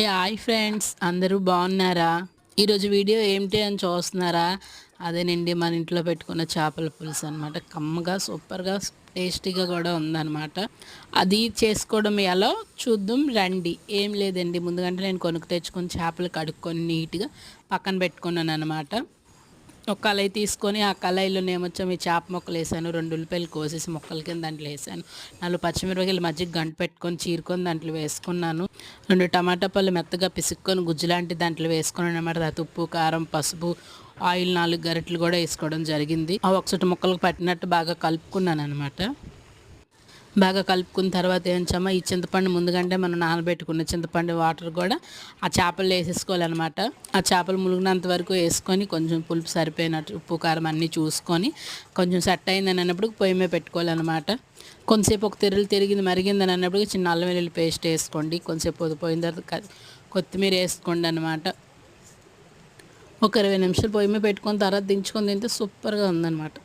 ఏ hi friends. అందరూ బాగున్నారా? ఈరోజు వీడియో ఏమిటి అని చూస్తున్నారా? అదేనండి మన ఇంట్లో పెట్టుకున్న చేపల పులుసు అనమాట కమ్మగా సూపర్గా టేస్టీగా కూడా ఉందన్నమాట. అది చేసుకోవడం ఎలా? చూద్దాం రండి. ఏం లేదండి ముందుగంటే నేను కొనుక్కు తెచ్చుకొని చేపలు కడుక్కొని నీట్గా పక్కన పెట్టుకున్నాను అనమాట ఒక కళాయి తీసుకొని ఆ కళాయిలో ఏమొచ్చా మీ చేప మొక్కలు వేసాను రెండు ఉల్లిపాయలు కోసేసి మొక్కల కింద దాంట్లో వేసాను. నాలుగు పచ్చిమిరపకాయలు మధ్య గంట పెట్టుకొని చీరుకొని దాంట్లో వేసుకున్నాను. రెండు టమాటా పళ్ళు మెత్తగా పిసుక్కొని గుజ్జు లాంటి దాంట్లో వేసుకున్నాను అనమాట అది ఉప్పు కారం పసుపు ఆయిల్ నాలుగు గరిటలు కూడా వేసుకోవడం జరిగింది. ఆ ఒకసారి మొక్కలకు పట్టినట్టు బాగా కలుపుకున్నాను అనమాట బాగా కలుపుకున్న తర్వాత ఏంచమ్మా ఈ చింతపండు ముందుగంటే మనం నానబెట్టుకున్న చింతపండు వాటర్ కూడా ఆ చేపలు వేసేసుకోవాలన్నమాట. ఆ చేపలు ములిగినంత వరకు వేసుకొని కొంచెం పులుపు సరిపోయినట్టు ఉప్పు కారం అన్నీ చూసుకొని కొంచెం సెట్ అయిందని అన్నప్పుడు పొయ్యి మీద పెట్టుకోవాలన్నమాట. కొంతసేపు ఒక తిరులు తిరిగింది మరిగిందని అన్నప్పుడు చిన్న అల్లం వెల్లుల్లి పేస్ట్ వేసుకోండి. కొంతసేపు పోయిన తర్వాత కొత్తిమీర వేసుకోండి అనమాట ఒక ఇరవై నిమిషాలు పొయ్యి మీద పెట్టుకున్న తర్వాత దించుకొని తింటే సూపర్గా ఉందన్నమాట.